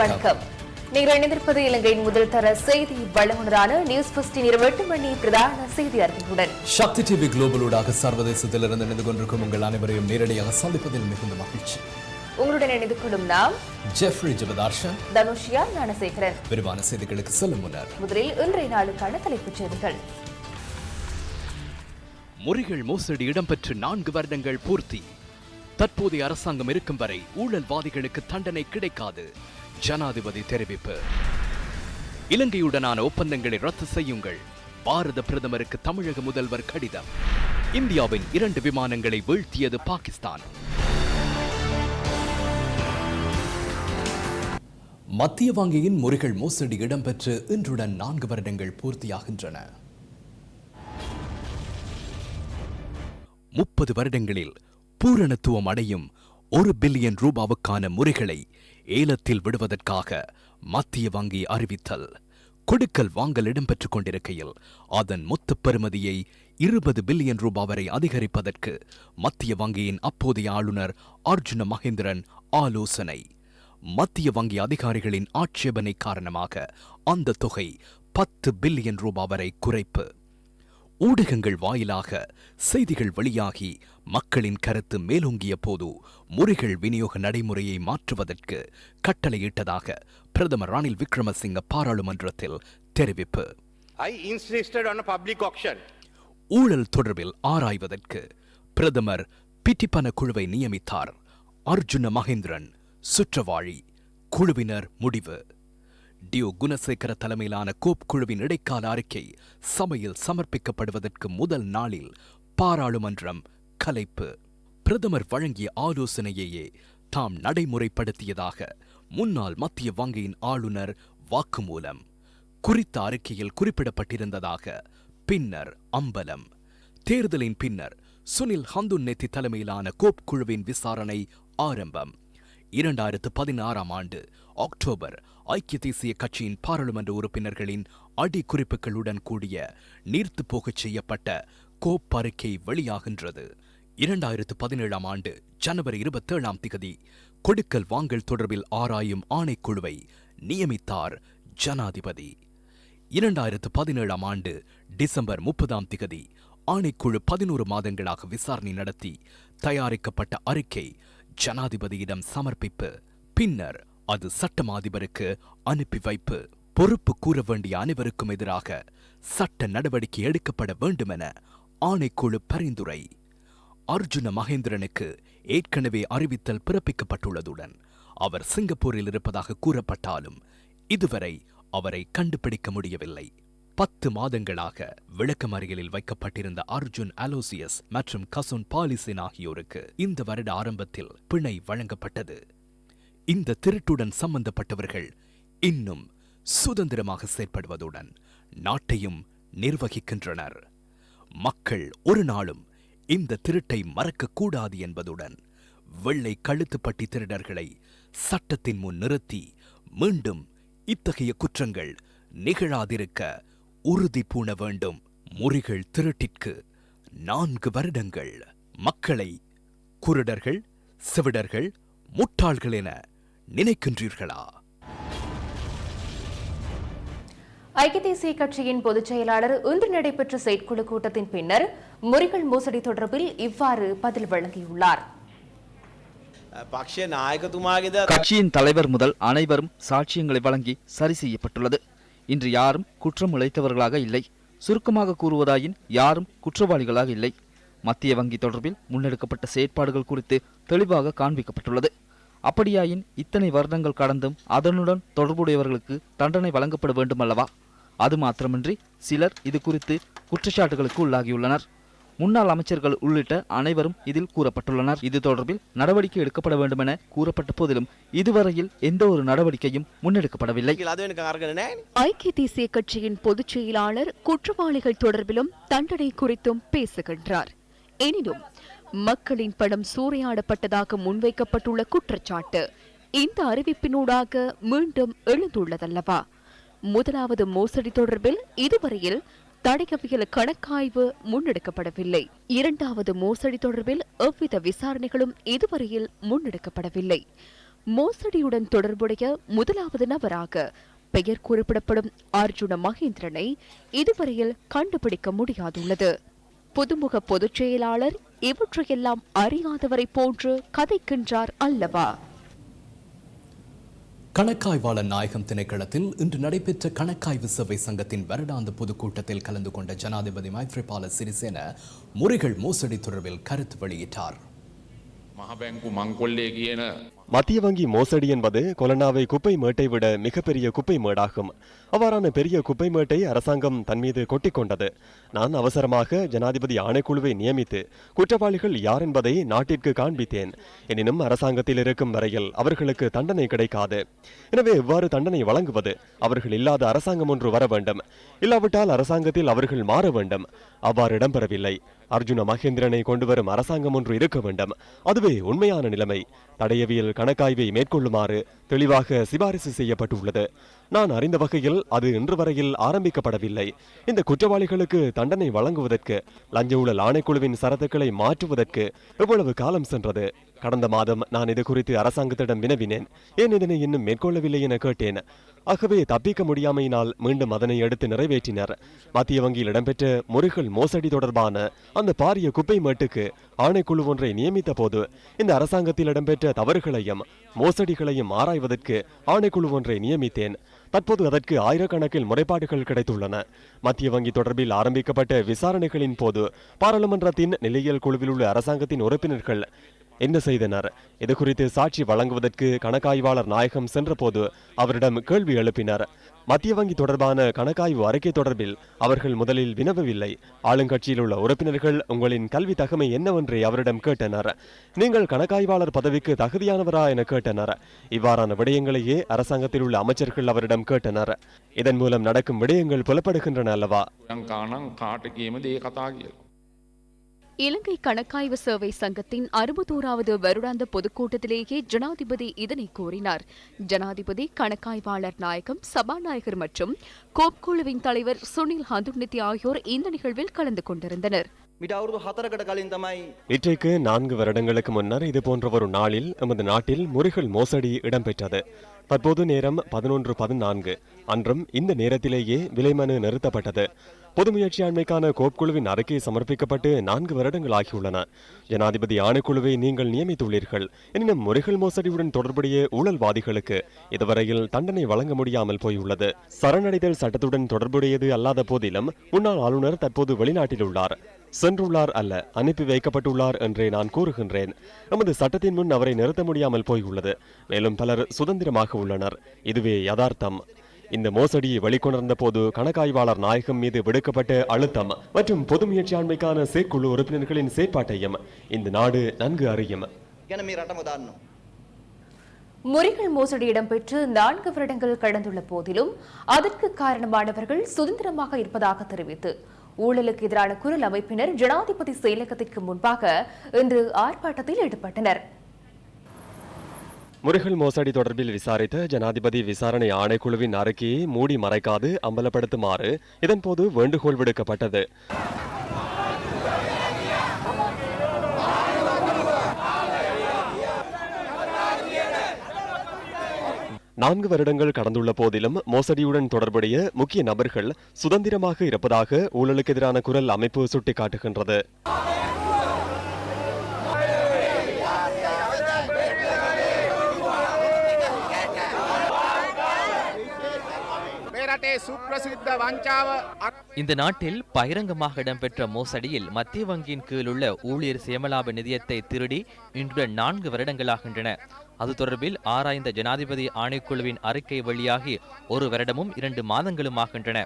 வணக்கம். நீங்கள் இணைந்திருப்பது இலங்கையின் முதல் தர செய்தி வழங்குனரான நியூஸ் பஸ்டின் இரவு எட்டு மணி பிரதான செய்தி அறிக்கையுடன் சக்தி டிவி குளோபலூடாக சர்வதேசத்திலிருந்து இணைந்து கொண்டிருக்கும் உங்கள் அனைவரையும் நேரடியாக சந்திப்பதில் மிகுந்த மகிழ்ச்சி. உங்களுடன் இணைந்து கொள்ளும் நாம் ஜெஃப்ரி ஜெபதார்ஷன். தனுஷியா ஞானசேகரன். விரிவான செய்திகளுக்கு செல்லும் முன்னர். முதலில் இன்றைய நாளுக்கான தலைப்புச் செய்திகள். முறிகள் மோசடி இடம்பெற்று நான்கு வருடங்கள் பூர்த்தி. தற்போதைய அரசாங்கம் இருக்கும் வரை ஊழல்வாதிகளுக்கு தண்டனை கிடைக்காது. ஜனாதிபதி தெரிவிப்பு. இலங்கையுடனான ஒப்பந்தங்களை ரத்து செய்யுங்கள். பாரத பிரதமருக்கு தமிழக முதல்வர் கடிதம். இந்தியாவின் இரண்டு விமானங்களை வீழ்த்தியது பாகிஸ்தான். மத்திய வங்கியின் முறைகள் மோசடி இடம்பெற்று இன்றுடன் நான்கு வருடங்கள் பூர்த்தியாகின்றன. முப்பது வருடங்களில் பூரணத்துவம் அடையும் ஒரு பில்லியன் ரூபாவுக்கான முறைகளை ஏலத்தில் விடுவதற்காக மத்திய வங்கி அறிவித்தல். கொடுக்கல் வாங்கல் இடம்பெற்றுக் கொண்டிருக்கையில் அதன் மொத்த பெறுமதியை இருபது பில்லியன் ரூபாய் வரை அதிகரிப்பதற்கு மத்திய வங்கியின் அப்போதைய ஆளுநர் அர்ஜுன மகேந்திரன் ஆலோசனை. மத்திய வங்கி அதிகாரிகளின் ஆட்சேபனை காரணமாக அந்த தொகை பத்து பில்லியன் ரூபாய் வரை குறைப்பு. ஊடகங்கள் வாயிலாக செய்திகள் வெளியாகி மக்களின் கருத்து மேலோங்கிய போது முறைகள் விநியோக நடைமுறையை மாற்றுவதற்கு கட்டளையிட்டதாக பிரதமர் ரணில் விக்ரமசிங்க பாராளுமன்றத்தில் தெரிவிப்பு. I insisted on a public auction. ஊழல் தொடர்பில் ஆராய்வதற்கு பிரதமர் பிட்டிப்பன குழுவை நியமித்தார். அர்ஜுன மகேந்திரன் சுற்றவாழி குழுவினர் முடிவு. டியோ குணசேகர தலைமையிலான கோப் குழுவின் இடைக்கால அறிக்கை சமையில் சமர்ப்பிக்கப்படுவதற்கு முதல் நாளில் பாராளுமன்றம் கலைப்பு. பிரதமர் வழங்கிய ஆலோசனையையே தாம் நடைமுறைப்படுத்தியதாக முன்னாள் மத்திய வங்கியின் ஆளுநர் வாக்குமூலம். குறித்த அறிக்கையில் குறிப்பிடப்பட்டிருந்ததாக பின்னர் அம்பலம். தேர்தலின் பின்னர் சுனில் ஹந்துன்னெத்தி தலைமையிலான கோப் குழுவின் விசாரணை ஆரம்பம். இரண்டாயிரத்து பதினாறாம் ஆண்டு அக்டோபர் ஐக்கிய தேசிய கட்சியின் பாராளுமன்ற உறுப்பினர்களின் அடிக்குறிப்புகளுடன் கூடிய நீர்த்து போகச் செய்யப்பட்ட கோப் அறிக்கை வெளியாகின்றது. இரண்டாயிரத்து பதினேழாம் ஆண்டு ஜனவரி இருபத்தேழாம் திகதி கொடுக்கல் வாங்கல் தொடர்பில் ஆராயும் ஆணைக்குழுவை நியமித்தார் ஜனாதிபதி. இரண்டாயிரத்து பதினேழாம் ஆண்டு டிசம்பர் முப்பதாம் திகதி ஆணைக்குழு பதினோரு மாதங்களாக விசாரணை நடத்தி தயாரிக்கப்பட்ட அறிக்கை ஜனாதிபதியிடம் சமர்ப்பிப்பு. பின்னர் அது சட்டம் அதிபருக்கு அனுப்பி வைப்பு. பொறுப்பு கூற வேண்டிய அனைவருக்கும் எதிராக சட்ட நடவடிக்கை எடுக்கப்பட வேண்டுமென ஆணைக்குழு பரிந்துரை. அர்ஜுன மகேந்திரனுக்கு ஏற்கனவே அறிவித்தல் பிறப்பிக்கப்பட்டுள்ளதுடன் அவர் சிங்கப்பூரில் இருப்பதாக கூறப்பட்டாலும் இதுவரை அவரை கண்டுபிடிக்க முடியவில்லை. பத்து மாதங்களாக விளக்கமறியலில் வைக்கப்பட்டிருந்த அர்ஜுன் அலோசியஸ் மற்றும் கசுன் பாலிசின் ஆகியோருக்கு இந்த வருட ஆரம்பத்தில் பிணை வழங்கப்பட்டது. இந்த திருட்டுடன் சம்பந்தப்பட்டவர்கள் இன்னும் சுதந்திரமாக செயற்படுவதுடன் நாட்டையும் நிர்வகிக்கின்றனர். மக்கள் ஒரு நாளும் இந்த திருட்டை மறக்கக்கூடாது என்பதுடன் வெள்ளை கழுத்துப்பட்டி திருடர்களை சட்டத்தின் முன் நிறுத்தி மீண்டும் இத்தகைய குற்றங்கள் நிகழாதிருக்க உறுதி பூண வேண்டும் முறிகள் திருட்டிற்கு நான்கு வருடங்கள். மக்களை குருடர்கள் செவிடர்கள் முட்டாள்கள் என நினைக்கின்றீர்களா? ஐக்கிய தேசிய கட்சியின் பொதுச் செயலாளர் இன்று நடைபெற்ற செயற்குழு கூட்டத்தின் பின்னர் முறிகள் மோசடி தொடர்பில் இவ்வாறு பதில் வழங்கியுள்ளார். கட்சியின் தலைவர் முதல் அனைவரும் சாட்சியங்களை வழங்கி சரி செய்யப்பட்டுள்ளது. இன்று யாரும் குற்றம் இழைத்தவர்களாக இல்லை. சுருக்கமாக கூறுவதாயின் யாரும் குற்றவாளிகளாக இல்லை. மத்திய வங்கி தொடர்பில் முன்னெடுக்கப்பட்ட செயற்பாடுகள் குறித்து தெளிவாக காண்பிக்கப்பட்டுள்ளது. அப்படியாயின் இத்தனை வருடங்கள் கடந்தும் அதனுடன் தொடர்புடையவர்களுக்கு தண்டனை வழங்கப்பட வேண்டுமல்லவா? அது மாத்திரமின்றி சிலர் இது குறித்து குற்றச்சாட்டுகளுக்கு உள்ளாகியுள்ளனர். முன்னாள் அமைச்சர்கள் உள்ளிட்ட அனைவரும் இதில் கூறப்பட்டுள்ளனர். இது தொடர்பில் நடவடிக்கை எடுக்கப்பட வேண்டும் என கூறப்பட்ட போதிலும் இதுவரையில் எந்த ஒரு நடவடிக்கையும் முன்னெடுக்கப்படவில்லை. ஐக்கிய தேசிய கட்சியின் பொதுச் செயலாளர் குற்றவாளிகள் தொடர்பிலும் தண்டனை குறித்தும் பேசுகின்றார். எனினும் மக்களின் பணம் சூறையாடப்பட்டதாக முன்வைக்கப்பட்டுள்ள குற்றச்சாட்டு. இந்த அறிவிப்பினூடாக மீண்டும் எழுந்துள்ளதல்லவா? முதலாவது மோசடி தொடர்பில் இதுவரையில் தடயவியல் கணக்காய்வு முன்னெடுக்கப்படவில்லை. இரண்டாவது மோசடி தொடர்பில் எவ்வித விசாரணைகளும் இதுவரையில் முன்னெடுக்கப்படவில்லை. மோசடியுடன் தொடர்புடைய முதலாவது நபராக பெயர் குறிப்பிடப்படும் அர்ஜுன மகேந்திரனை இதுவரையில் கண்டுபிடிக்க முடியாதுள்ளது. புதுமுக பொதுச் செயலாளர் இவற்றையெல்லாம் அறியாதவரை போன்று கதைக்கின்றார் அல்லவா? கணக்காய்வாளர் நாயகம் திணைக்களத்தில் இன்று நடைபெற்ற கணக்காய்வு சபை சங்கத்தின் வருடாந்த பொதுக்கூட்டத்தில் கலந்து கொண்ட ஜனாதிபதி மைத்ரிபால சிறிசேன முறைகள் மோசடி தொடர்பில் கருத்து வெளியிட்டார். மகபேங்கு மங்கொல்லே மத்திய வங்கி மோசடி என்பது கொலனாவை குப்பை மேட்டை விட மிகப்பெரிய குப்பை மேடாகும். அவ்வாறான பெரிய குப்பை மேட்டை அரசாங்கம் தன் மீது கொட்டிக்கொண்டது நான் அவசரமாக ஜனாதிபதி ஆணைக்குழுவை நியமித்து குற்றவாளிகள் யார் என்பதை நாட்டிற்கு காண்பித்தேன். எனினும் அரசாங்கத்தில் இருக்கும் வரையில் அவர்களுக்கு தண்டனை கிடைக்காது. எனவே எவ்வாறு தண்டனை வழங்குவது அவர்கள் இல்லாத அரசாங்கம் ஒன்று வர வேண்டும். இல்லாவிட்டால் அரசாங்கத்தில் அவர்கள் மாற வேண்டும். அவ்வாறு இடம்பெறவில்லை. அர்ஜுன மகேந்திரனை கொண்டு வரும் அரசாங்கம் ஒன்று இருக்க வேண்டும். அதுவே உண்மையான நிலைமை. தடையவியல் கணக்காய்வை மேற்கொள்ளுமாறு தெளிவாக சிபாரிசு செய்யப்பட்டுள்ளது. நான் அறிந்த வகையில் அது இன்று வரையில் ஆரம்பிக்கப்படவில்லை. இந்த குற்றவாளிகளுக்கு தண்டனை வழங்குவதற்கு லஞ்ச ஊழல் ஆணைக்குழுவின் சரத்துக்களை மாற்றுவதற்கு எவ்வளவு காலம் சென்றது? கடந்த மாதம் நான் இது குறித்து அரசாங்கத்திடம் வினவினேன். ஏன் இதனை இன்னும் மேற்கொள்ளவில்லை என கேட்டேன். ஆகவே தப்பிக்க முடியாமையினால் மீண்டும் அதனை எடுத்து நிறைவேற்றினர். மத்திய வங்கியில் இடம்பெற்ற முறைகள் மோசடி தொடர்பான அந்த பாரிய குப்பை மேட்டுக்கு ஆணைக்குழு ஒன்றை நியமித்த போது இந்த அரசாங்கத்தில் இடம்பெற்ற தவறுகளையும் மோசடிகளையும் ஆராய்வதற்கு ஆணைக்குழு ஒன்றை நியமித்தேன். தற்போது அதற்கு ஆயிரக்கணக்கில் முறைப்பாடுகள் கிடைத்துள்ளன. மத்திய வங்கி தொடர்பில் ஆரம்பிக்கப்பட்ட விசாரணைகளின் போது பாராளுமன்றத்தின் நிலையியல் குழுவில் உள்ள அரசாங்கத்தின் உறுப்பினர்கள் என்ன செய்தனர்? இது குறித்து சாட்சி வழங்குவதற்கு கணக்காய்வாளர் நாயகம் சென்றபோது அவரிடம் கேள்வி எழுப்பினர். மத்திய வங்கி தொடர்பான கணக்காய்வு அறிக்கை தொடர்பில் அவர்கள் முதலில் வினவவில்லை. ஆளுங்கட்சியில் உள்ள உறுப்பினர்கள் உங்களின் கல்வி தகமை என்னவென்று அவரிடம் கேட்டனர். நீங்கள் கணக்காய்வாளர் பதவிக்கு தகுதியானவரா என கேட்டனர். இவ்வாறான விடயங்களையே அரசாங்கத்தில் உள்ள அமைச்சர்கள் அவரிடம் கேட்டனர். இதன் மூலம் நடக்கும் விடயங்கள் புலப்படுகின்றன அல்லவா? இலங்கை கணக்காய்வு சேவை சங்கத்தின் அறுபத்தோராவது வருடாந்த பொதுக்கூட்டத்திலேயே ஜனாதிபதி இதனை கூறினார். ஜனாதிபதி கணக்காய்வாளர் நாயகம் சபாநாயகர் மற்றும் கோப் குழுவின் தலைவர் சுனில் ஹந்துர்நித்தி ஆகியோர் இந்த நிகழ்வில் கலந்து கொண்டிருந்தனர். இன்றைக்கு நான்கு வருடங்களுக்கு முன்னர் இது போன்ற ஒரு நாளில் எமது நாட்டில் முறைகள் மோசடி இடம்பெற்றது. தற்போது நேரம் பதினொன்று பதினான்கு. அன்றும் இந்த நேரத்திலேயே விலைமனு நிறுத்தப்பட்டது. பொது முயற்சியாண்மைக்கான கோப்குழுவின் அறிக்கை சமர்ப்பிக்கப்பட்டு நான்கு வருடங்கள் ஆகியுள்ளன ஜனாதிபதி ஆணைக்குழுவை நீங்கள் நியமித்துள்ளீர்கள். எனினும் முறைகள் மோசடியுடன் தொடர்புடைய ஊழல்வாதிகளுக்கு இதுவரையில் தண்டனை வழங்க முடியாமல் போயுள்ளது. சரணடைதல் சட்டத்துடன் தொடர்புடையது அல்லாத போதிலும் முன்னாள் ஆளுநர் தற்போது வெளிநாட்டில் உள்ளார் சென்றுள்ளார் அல்ல அனுப்பி வைக்கப்பட்டுள்ளார் என்றே நான் கூறுகின்றேன். நமது சட்டத்தின் முன் அவரை நிறுத்த முடியாமல் போயுள்ளது. மேலும் பலர் சுதந்திரமாக உள்ளனர். இதுவே யதார்த்தம். இந்த மோசடியை வெளிக்கொணர்ந்த போது கணக்காய்வாளர் நாயகம் மீது விடுக்கப்பட்ட அழுத்தம் மற்றும் பொது முயற்சியாண்மைக்கான செயற்குழு உறுப்பினர்களின் செயற்பாட்டையும் இந்த நாடு நன்கு அறியும். முறிகள் மோசடி இடம்பெற்று நான்கு வருடங்கள் கடந்துள்ள போதிலும் அதற்கு காரணமானவர்கள் சுதந்திரமாக இருப்பதாக தெரிவித்து ஊழலுக்கு எதிரான குரல் அமைப்பினர் ஜனாதிபதி செயலகத்திற்கு முன்பாக இன்று ஆர்ப்பாட்டத்தில் ஈடுபட்டனர். முறைகள் மோசடி தொடர்பில் விசாரித்த ஜனாதிபதி விசாரணை ஆணைக்குழுவின் அறிக்கையை மூடி மறைக்காது அம்பலப்படுத்துமாறு இதன்போது வேண்டுகோள் விடுக்கப்பட்டது. நான்கு வருடங்கள் கடந்துள்ள போதிலும் மோசடியுடன் தொடர்புடைய முக்கிய நபர்கள் சுதந்திரமாக இருப்பதாக ஊழலுக்கு எதிரான குரல் அமைப்பு சுட்டிக்காட்டுகின்றது. இந்த நாட்டில் பகிரங்கமாக இடம்பெற்ற மோசடியில் மத்திய வங்கியின் கீழ் உள்ள ஊழியர் சேமலாப நிதியத்தை திருடி இன்றுடன் நான்கு வருடங்களாகின்றன. அது தொடர்பில் ஆராய்ந்த ஜனாதிபதி ஆணைக்குழுவின் அறிக்கை வெளியாகி ஒரு வருடமும் இரண்டு மாதங்களும் ஆகின்றன.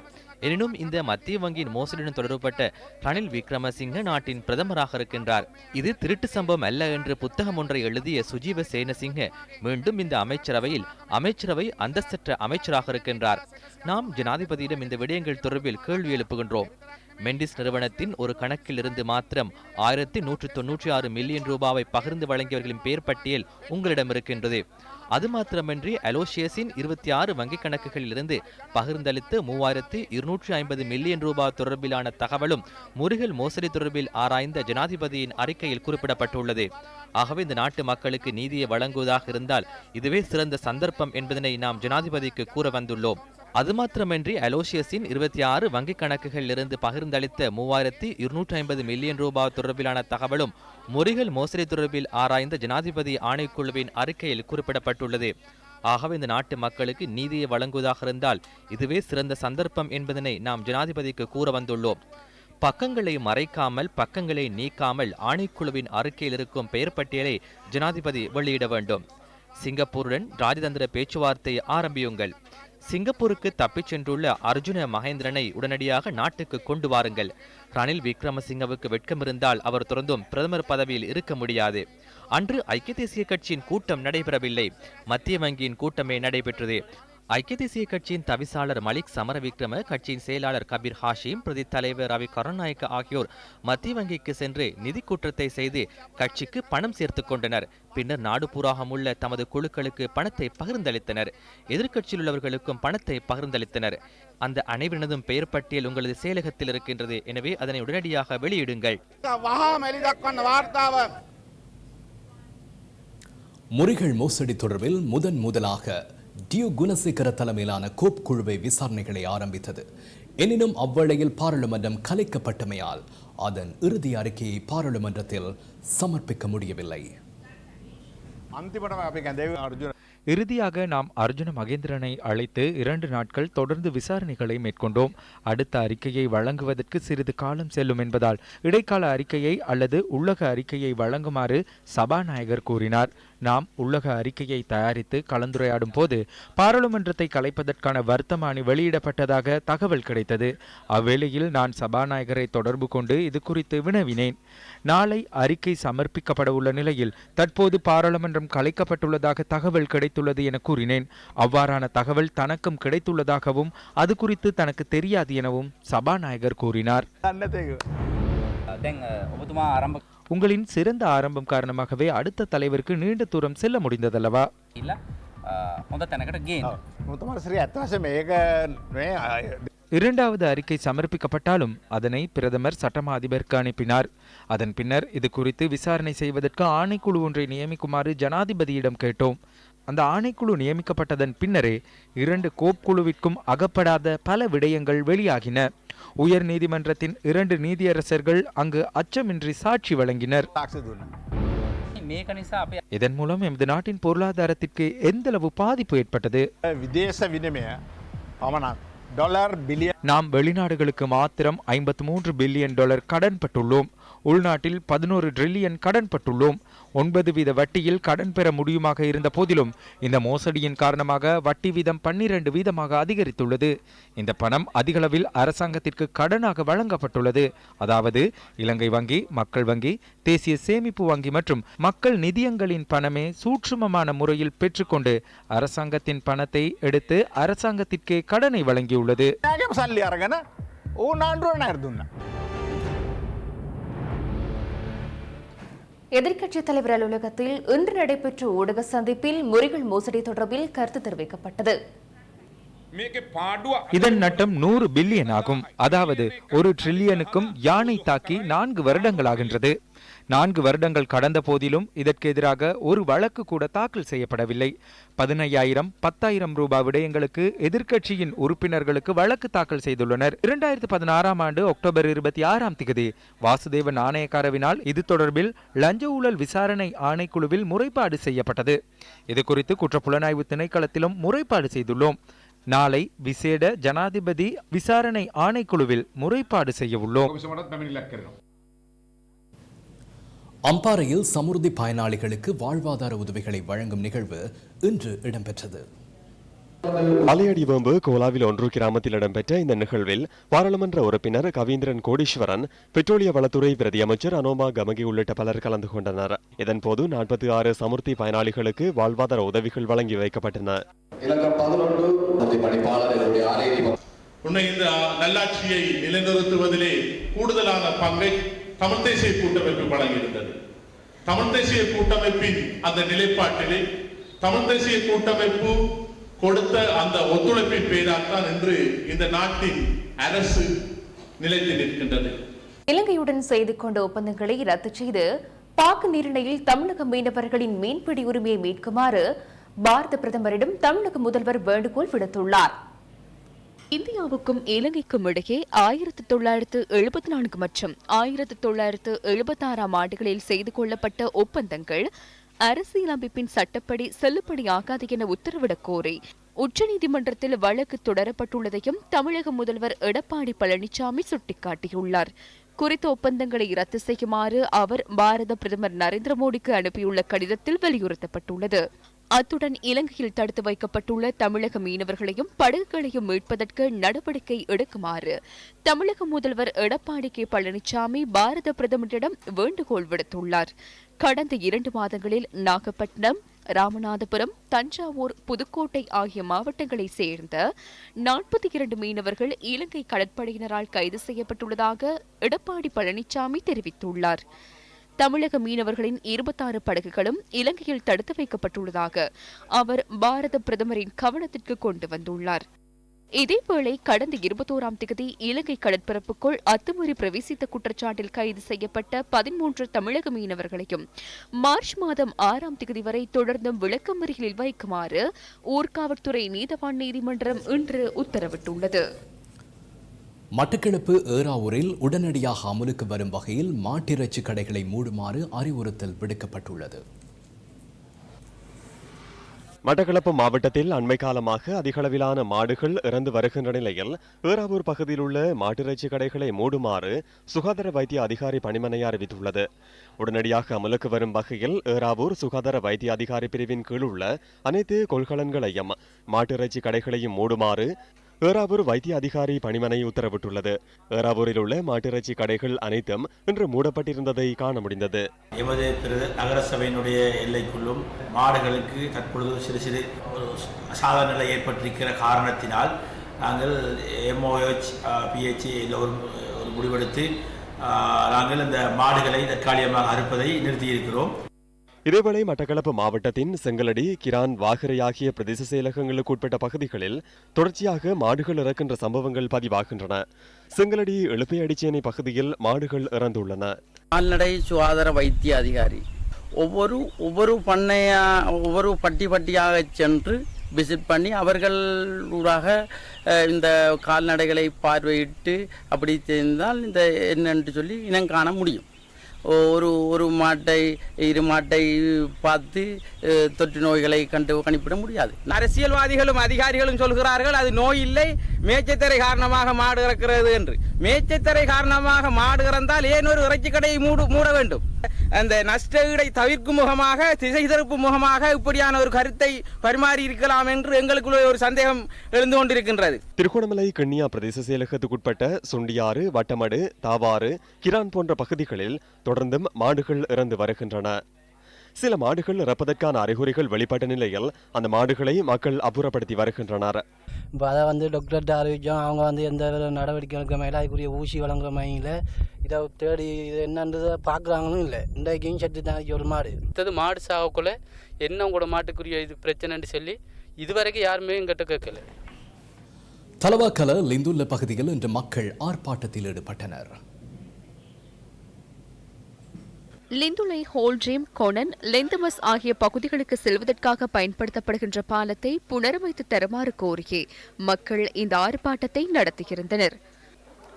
எனினும் இந்த மத்திய வங்கியின் மோசடியுடன் தொடர்புபட்ட ரணில் விக்ரமசிங்க நாட்டின் பிரதமராக இருக்கின்றார். இது திருட்டு சம்பவம் அல்ல என்று புத்தகம் ஒன்றை எழுதிய சுஜீவ சேனசிங்க மீண்டும் இந்த அமைச்சரவையில் அமைச்சரவை அந்தஸ்தற்ற அமைச்சராக இருக்கின்றார். நாம் ஜனாதிபதியிடம் இந்த விடயங்கள் தொடர்பில் கேள்வி எழுப்புகின்றோம். மெண்டிஸ் நிறுவனத்தின் ஒரு கணக்கில் இருந்து மாத்திரம் ஆயிரத்தி நூற்று தொன்னூற்றி ஆறு மில்லியன் ரூபாவை பகிர்ந்து வழங்கியவர்களின் பெயர் பட்டியல் உங்களிடம் இருக்கின்றது. அது மாத்திரமின்றி அலோசியஸின் இருபத்தி ஆறு வங்கிக் கணக்குகளில் இருந்து பகிர்ந்தளித்து மூவாயிரத்தி இருநூற்றி ஐம்பது மில்லியன் ரூபாய் தொடர்பிலான தகவலும் முருகல் மோசடி தொடர்பில் ஆராய்ந்த ஜனாதிபதியின் அறிக்கையில் குறிப்பிடப்பட்டுள்ளது. ஆகவே இந்த நாட்டு மக்களுக்கு நீதியை வழங்குவதாக இருந்தால் இதுவே சிறந்த சந்தர்ப்பம் என்பதனை நாம் ஜனாதிபதிக்கு கூற வந்துள்ளோம். அது மாத்திரமின்றி அலோசியஸின் இருபத்தி ஆறு வங்கிக் கணக்குகளில் இருந்து பகிர்ந்தளித்த மூவாயிரத்தி இருநூற்றி ஐம்பது மில்லியன் ரூபாய் தொடர்பிலான தகவலும் முறிகள் மோசடி தொடர்பில் ஆராய்ந்த ஜனாதிபதி ஆணைக்குழுவின் அறிக்கையில் குறிப்பிடப்பட்டுள்ளது. ஆகவே இந்த நாட்டு மக்களுக்கு நீதியை வழங்குவதாக இருந்தால் இதுவே சிறந்த சந்தர்ப்பம் என்பதனை நாம் ஜனாதிபதிக்கு கூற வந்துள்ளோம். பக்கங்களை மறைக்காமல் பக்கங்களை நீக்காமல் ஆணைக்குழுவின் அறிக்கையில் இருக்கும் பெயர் பட்டியலை ஜனாதிபதி வெளியிட வேண்டும். சிங்கப்பூருடன் ராஜதந்திர பேச்சுவார்த்தை ஆரம்பியுங்கள். சிங்கப்பூருக்கு தப்பிச் சென்றுள்ள அர்ஜுன மகேந்திரனை உடனடியாக நாட்டுக்கு கொண்டு வாருங்கள். ரணில் விக்ரமசிங்கவுக்கு வெட்கம் இருந்தால் அவர் தொடர்ந்தும் பிரதமர் பதவியில் இருக்க முடியாது. அன்று ஐக்கிய தேசிய கட்சியின் கூட்டம் நடைபெறவில்லை. மத்திய வங்கியின் கூட்டமே நடைபெற்றது. ஐக்கிய தேசிய கட்சியின் தவிசாளர் மலிக் சமரவிக்ரம கட்சியின் செயலாளர் கபீர் ஹாஷிம் பிரதி தலைவர் ரவி கருணாநாயக்க ஆகியோர் மத்திய வங்கிக்கு சென்று நிதி குற்றத்தை செய்து கட்சிக்கு பணம் சேர்த்துக் கொண்டனர். பின்னர் நாடுபூராகம் உள்ள தமது குழுக்களுக்கு பணத்தை பகிர்ந்தளித்தனர். எதிர்க்கட்சியில் உள்ளவர்களுக்கும் பணத்தை பகிர்ந்தளித்தனர். அந்த அனைவரினதும் பெயர் பட்டியல் உங்களது செயலகத்தில் இருக்கின்றது. எனவே அதனை உடனடியாக வெளியிடுங்கள். முறிகள் மோசடி தொடர்பில் முதன் முதலாக டியூ குணசேகர தலைமையிலான கோப் குழுவை விசாரணைகளை ஆரம்பித்தது. எனினும் அவ்வழையில் பாராளுமன்றம் கலைக்கப்பட்டமையால் அதன் இறுதி அறிக்கையை பாராளுமன்றத்தில் சமர்ப்பிக்க முடியவில்லை. இறுதியாக நாம் அர்ஜுன மகேந்திரனை அழைத்து இரண்டு நாட்கள் தொடர்ந்து விசாரணைகளை மேற்கொண்டோம். அடுத்த அறிக்கையை வழங்குவதற்கு சிறிது காலம் செல்லும் என்பதால் இடைக்கால அறிக்கையை அல்லது உள்ளக அறிக்கையை வழங்குமாறு சபாநாயகர் கூறினார். நாம் உள்ளக அறிக்கையை தயாரித்து கலந்துரையாடும் போது பாராளுமன்றத்தை கலைப்பதற்கான வர்த்தமானி வெளியிடப்பட்டதாக தகவல் கிடைத்தது அவ்வேளையில் நான் சபாநாயகரை தொடர்பு கொண்டு இது குறித்து வினவினேன் நாளை அறிக்கை சமர்ப்பிக்கப்பட உள்ள நிலையில் தற்போது பாராளுமன்றம் கலைக்கப்பட்டுள்ளதாக தகவல் கிடைத்துள்ளது என கூறினேன் அவ்வாறான தகவல் தனக்கும் கிடைத்துள்ளதாகவும் அது குறித்து தனக்கு தெரியாது எனவும் சபாநாயகர் கூறினார் உங்களின் சிறந்த ஆரம்பம் காரணமாகவே அடுத்த தலைவருக்கு நீண்ட தூரம் செல்ல முடிந்ததல்லவா? இரண்டாவது அறிக்கை சமர்ப்பிக்கப்பட்டாலும் அதனை பிரதமர் சட்டமா அதிபருக்கு அனுப்பினார். அதன் பின்னர் இது குறித்து விசாரணை செய்வதற்கு ஆணைக்குழு ஒன்றை நியமிக்குமாறு ஜனாதிபதியிடம் கேட்டோம். அந்த ஆணைக்குழு நியமிக்கப்பட்டதன் பின்னரே இரண்டு கோப்குழுவிற்கும் அகப்படாத பல விடயங்கள் வெளியாகின. உயர் நீதிமன்றத்தின் இரண்டு நீதியரசர்கள் அங்கு அச்சமின்றி சாட்சி வழங்கினர். இதன் மூலம் எமது நாட்டின் பொருளாதாரத்திற்கு எந்தளவு பாதிப்பு ஏற்பட்டது? விதேச வினிமய டாலர் பில்லியன் நாம் வெளிநாடுகளுக்கு மாத்திரம் ஐம்பத்தி மூன்று பில்லியன் டாலர் கடன் பட்டுள்ளோம் உள்நாட்டில் பதினோரு ட்ரில்லியன் கடன் பட்டுள்ளோம் ஒன்பது வீத வட்டியில் கடன் பெற முடியுமாக இருந்த போதிலும் இந்த மோசடியின் காரணமாக வட்டி வீதம் பன்னிரண்டு வீதமாக அதிகரித்துள்ளது. இந்த பணம் அதிகளவில் அரசாங்கத்திற்கு கடனாக வழங்கப்பட்டுள்ளது. அதாவது இலங்கை வங்கி மக்கள் வங்கி தேசிய சேமிப்பு வங்கி மற்றும் மக்கள் நிதியங்களின் பணமே சூட்சுமமான முறையில் பெற்றுக்கொண்டு அரசாங்கத்தின் பணத்தை எடுத்து அரசாங்கத்திற்கே கடனை வழங்கியுள்ளது. எதிர்க்கட்சித் தலைவர் அலுவலகத்தில் இன்று நடைபெற்ற ஊடக சந்திப்பில் முறிகள் மோசடி தொடர்பில் கருத்து தெரிவிக்கப்பட்டது. இதன் நட்டம் நூறு பில்லியன் ஆகும். அதாவது ஒரு ட்ரில்லியனுக்கும் யானை தாக்கி நான்கு வருடங்களாகின்றது நான்கு வருடங்கள் கடந்த போதிலும் இதற்கு எதிராக ஒரு வழக்கு கூட தாக்கல் செய்யப்படவில்லை. பதினையாயிரம் பத்தாயிரம் ரூபாய் விடயங்களுக்கு எதிர்க்கட்சியின் உறுப்பினர்களுக்கு வழக்கு தாக்கல் செய்துள்ளனர். இரண்டாயிரத்தி பதினாறாம் ஆண்டு அக்டோபர் இருபத்தி ஆறாம் திகதி வாசுதேவ நாணயக்காரவினால் இது தொடர்பில் லஞ்ச ஊழல் விசாரணை ஆணைக்குழுவில் முறைப்பாடு செய்யப்பட்டது. இது குறித்து குற்றப்புலனாய்வு திணைக்களத்திலும் முறைப்பாடு செய்துள்ளோம். நாளை விசேட ஜனாதிபதி விசாரணை ஆணைக்குழுவில் முறைப்பாடு செய்ய உள்ளோம். அம்பாறையில் சமுர்தி பயனாளிகளுக்கு வாழ்வாதார உதவிகளை வழங்கும் நிகழ்வு இன்று இடம்பெற்றது. மலையடி வேம்பு கோலாவில் ஒன்று கிராமத்தில் இடம்பெற்ற இந்த நிகழ்வில் பாராளுமன்ற உறுப்பினர் கவீந்திரன் கோடீஸ்வரன் பெட்ரோலிய வளத்துறை பிரதி அமைச்சர் அனோமா கமகி உள்ளிட்ட பலர் கலந்து கொண்டனர். இதன்போது நாற்பத்தி ஆறு சமுர்த்தி பயனாளிகளுக்கு வாழ்வாதார உதவிகள் வழங்கி வைக்கப்பட்டன. இந்த நல்லாட்சியை நிலைநிறுத்துவதிலே கூடுதலான பங்கை தமிழ் தேசிய கூட்டமைப்பு வழங்கியிருந்தது. தமிழ் தேசிய கூட்டமைப்பின் அந்த நிலைப்பாட்டிலே தமிழ் தேசிய கூட்டமைப்பு கொடுத்த அந்த ஒத்துழைப்பின் பேரால்தான் இன்று இந்த நாட்டின் அரசு நிலைத்து நிற்கின்றது. இலங்கையுடன் செய்து கொண்ட ஒப்பந்தங்களை ரத்து செய்து பாக்கு நீரிணையில் தமிழக மீனவர்களின் மீன்பிடி உரிமையை மீட்குமாறு பாரத பிரதமரிடம் தமிழக முதல்வர் வேண்டுகோள் விடுத்துள்ளார். இந்தியாவுக்கும் இலங்கைக்கும் இடையே ஆயிரத்தி தொள்ளாயிரத்து எழுபத்தி நான்கு மற்றும் ஆயிரத்தி தொள்ளாயிரத்து எழுபத்தாறாம் ஆண்டுகளில் செய்து கொள்ளப்பட்ட ஒப்பந்தங்கள் அரசியலமைப்பின் சட்டப்படி செல்லுபடியாகாது என உத்தரவிடக் கோரி உச்சநீதிமன்றத்தில் வழக்கு தொடரப்பட்டுள்ளதையும் தமிழக முதல்வர் எடப்பாடி பழனிசாமி சுட்டிக்காட்டியுள்ளார். குறித்த ஒப்பந்தங்களை ரத்து செய்யுமாறு அவர் பாரத பிரதமர் நரேந்திர மோடிக்கு அனுப்பியுள்ள கடிதத்தில் வலியுறுத்தப்பட்டுள்ளது. அத்துடன் இலங்கையில் தடுத்து வைக்கப்பட்டுள்ள தமிழக மீனவர்களையும் படகுகளையும் மீட்பதற்கு நடவடிக்கை எடுக்குமாறு தமிழக முதல்வர் எடப்பாடி கே பழனிசாமி பாரத பிரதமரிடம் வேண்டுகோள் விடுத்துள்ளார். கடந்த இரண்டு மாதங்களில் நாகப்பட்டினம் ராமநாதபுரம் தஞ்சாவூர் புதுக்கோட்டை ஆகிய மாவட்டங்களைச் சேர்ந்த நாற்பத்தி இரண்டு மீனவர்கள் இலங்கை கடற்படையினரால் கைது செய்யப்பட்டுள்ளதாக எடப்பாடி பழனிசாமி தெரிவித்துள்ளார். தமிழக மீனவர்களின் இருபத்தாறு படகுகளும் இலங்கையில் தடுத்து வைக்கப்பட்டுள்ளதாக அவர் பாரத பிரதமரின் கவனத்திற்கு கொண்டு வந்துள்ளார். இதேவேளை கடந்த இருபத்தோராம் தேதி இலங்கை கடற்பரப்புக்குள் அத்துமீறி பிரவேசித்த குற்றச்சாட்டில் கைது செய்யப்பட்ட பதிமூன்று தமிழக மீனவர்களையும் மார்ச் மாதம் ஆறாம் தேதி வரை தொடர்ந்தும் விளக்கமறியலில் வைக்குமாறு ஊர்காவல்துறை நீதவான் நீதிமன்றம் இன்று உத்தரவிட்டுள்ளது. மட்டக்களப்பு ஏறாவூரில் உடனடியாக அமலுக்கு வரும் வகையில் மாட்டிறைச்சி கடைகளை மூடுமாறு அறிவுறுத்தல் விடுக்கப்பட்டுள்ளது. மட்டக்களப்பு மாவட்டத்தில் அண்மை காலமாக அதிகளவிலான மாடுகள் இறந்து வருகின்ற நிலையில் ஏறாவூர் பகுதியில் உள்ள மாட்டிறைச்சி கடைகளை மூடுமாறு சுகாதார வைத்திய அதிகாரி பணிமனை அறிவித்துள்ளது. உடனடியாக அமலுக்கு வரும் வகையில் ஏறாவூர் சுகாதார வைத்திய அதிகாரி பிரிவின் கீழ் உள்ள அனைத்து கொள்கலன்களையும் மாட்டிறைச்சி கடைகளையும் மூடுமாறு ஏறாவூர் வைத்திய அதிகாரி பணிமனை உத்தரவிட்டுள்ளது. ஏறாவூரில் உள்ள மாட்டிறைச்சி கடைகள் அனைத்தும் இன்று மூடப்பட்டிருந்ததை காண முடிந்தது. எமது திரு நகர சபையினுடைய எல்லைக்குள்ளும் மாடுகளுக்கு தற்பொழுது சிறு சிறு ஒரு சாதாரண நிலை ஏற்பட்டிருக்கிற காரணத்தினால் நாங்கள் எம்ஓஹெச் பிஹெச் ஒரு ஒரு முடிவெடுத்து நாங்கள் இந்த மாடுகளை தற்காலிகமாக அறுப்பதை நிறுத்தியிருக்கிறோம். இதேவேளை மட்டக்களப்பு மாவட்டத்தின் செங்கலடி கிரான் வாகரை ஆகிய பிரதேச செயலகங்களுக்கு உட்பட்ட பகுதிகளில் தொடர்ச்சியாக மாடுகள் இறக்கின்ற சம்பவங்கள் பதிவாகின்றன. செங்கலடி எழுப்பையடிச்சேனை பகுதியில் மாடுகள் இறந்துள்ளன. கால்நடை சுகாதார வைத்திய அதிகாரி. ஒவ்வொரு ஒவ்வொரு பண்ணையா ஒவ்வொரு பட்டி பட்டியாக சென்று விசிட் பண்ணி அவர்களூடாக இந்த கால்நடைகளை பார்வையிட்டு அப்படி தெரிந்தால் இந்த என்னென்று சொல்லி இனம் காண முடியும். ஒரு ஒரு மாட்டை இரு மாட்டை பார்த்து தொற்று நோய்களை கண்டு கணிப்பிட முடியாது. அரசியல்வாதிகளும் அதிகாரிகளும் சொல்கிறார்கள் அது நோய் இல்லை மேய்ச்சத்திரை காரணமாக மாடு இறக்கிறது என்று. மேய்ச்சத்திரை காரணமாக மாடு இறந்தால் ஏன் ஒரு இறைச்சி கடையை மூடு மூட வேண்டும்? அந்த நஷ்ட ஈடை தவிர்க்கும் முகமாக திசை திருப்பும் முகமாக இப்படியான ஒரு கருத்தை பரிமாறி இருக்கலாம் என்று எங்களுக்குள்ள ஒரு சந்தேகம் எழுந்து கொண்டிருக்கின்றது. திருகோணமலை கண்ணியா பிரதேச செயலகத்துக்குட்பட்ட சுண்டியாறு வட்டமடு தாவாறு கிரான் போன்ற பகுதிகளில் தொடர்ந்தும் மாடுகள் இறந்து வருகின்றன. சில மாடுகள் இறப்பதற்கான அறிகுறிகள் வெளிப்பட்ட நிலையில் அந்த மாடுகளை மக்கள் அப்புறப்படுத்தி வருகின்றனர். இப்போ அதை வந்து டாக்டர்கிட்ட அறிவிச்சோம். அவங்க வந்து எந்த வித நடவடிக்கை எடுக்க மேலே அதுக்குரிய ஊசி வழங்குற மையில் இதை தேடி இது என்னன்றதை பார்க்குறாங்களும் இல்லை. இன்றைக்கும் சட்டு தான் ஒரு மாடு. அடுத்தது மாடு சாகக்குள்ள என்ன உங்களோட மாட்டுக்குரிய இது பிரச்சனைன்னு சொல்லி இதுவரைக்கும் யாருமே எங்கிட்ட கேட்கல. தலவாக்கல லிந்துள்ள பகுதியில் இன்று மக்கள் ஆர்ப்பாட்டத்தில் ஈடுபட்டனர். லிந்துலை ஹோல்ட்ரீம் கொனன் லெந்தமஸ் ஆகிய பகுதிகளுக்கு செல்வதற்காக பயன்படுத்தப்படுகின்ற பாலத்தை புனரமைத்து தருமாறு கோரியே மக்கள் இந்த ஆர்ப்பாட்டத்தை நடத்தியிருந்தனர்.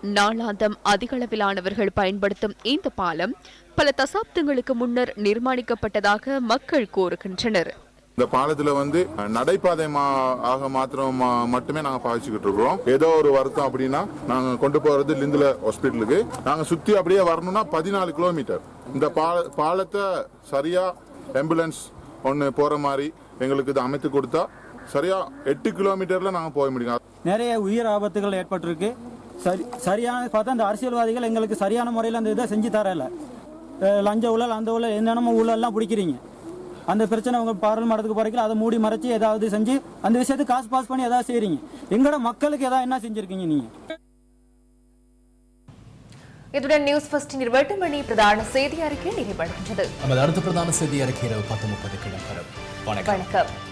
நாளாந்தம் அதிகளவிலானவர்கள் பயன்படுத்தும் இந்த பாலம் பல தசாப்தங்களுக்கு முன்னர் நிர்மாணிக்கப்பட்டதாக மக்கள் கோருகின்றனர் இந்த பாலத்துல வந்து நடைபாதை மா- ஆக மாத்திரம் மட்டுமே நாங்க பாவிச்சுக்கிட்டு இருக்கிறோம். ஏதோ ஒரு வருத்தம் அப்படின்னா நாங்க கொண்டு போறது லிந்துல ஹாஸ்பிட்டலுக்கு. நாங்க சுத்தி அப்படியே வரணும்னா பதினாலு கிலோமீட்டர். இந்த பால பாலத்தை சரியாக ஆம்புலன்ஸ் ஒன்று போகிற மாதிரி எங்களுக்கு இது அமைத்து கொடுத்தா சரியாக எட்டு கிலோமீட்டரில் நாங்கள் போக முடியும். நிறைய உயிர் ஆபத்துகள் ஏற்பட்டிருக்கு. சரி சரியான பார்த்தா அந்த அரசியல்வாதிகள் எங்களுக்கு சரியான முறையில் அந்த இதை செஞ்சு தரல. லஞ்ச ஊழல் அந்த ஊழல் என்னென்னமோ ஊழல்லாம் பிடிக்கிறீங்க. அந்த பிரச்சனை உங்கள் பாராளுமன்றத்துக்கு போகிறீங்க அதை மூடி மறைச்சி ஏதாவது செஞ்சு அந்த விஷயத்தை காசு பாஸ் பண்ணி ஏதாவது செய்கிறீங்க எங்களோட மக்களுக்கு ஏதாவது என்ன செஞ்சுருக்கீங்க நீங்கள் இத்துடன் நியூஸ் ஃபர்ஸ்டின் இருபத்தி மணி பிரதான செய்தி அறிக்கை நிறைவடைகின்றது. நமது அடுத்த பிரதான செய்தி அறிக்கை இரவு பத்து முப்பதுக்கு இடம்பெறும் வணக்கம். வணக்கம்.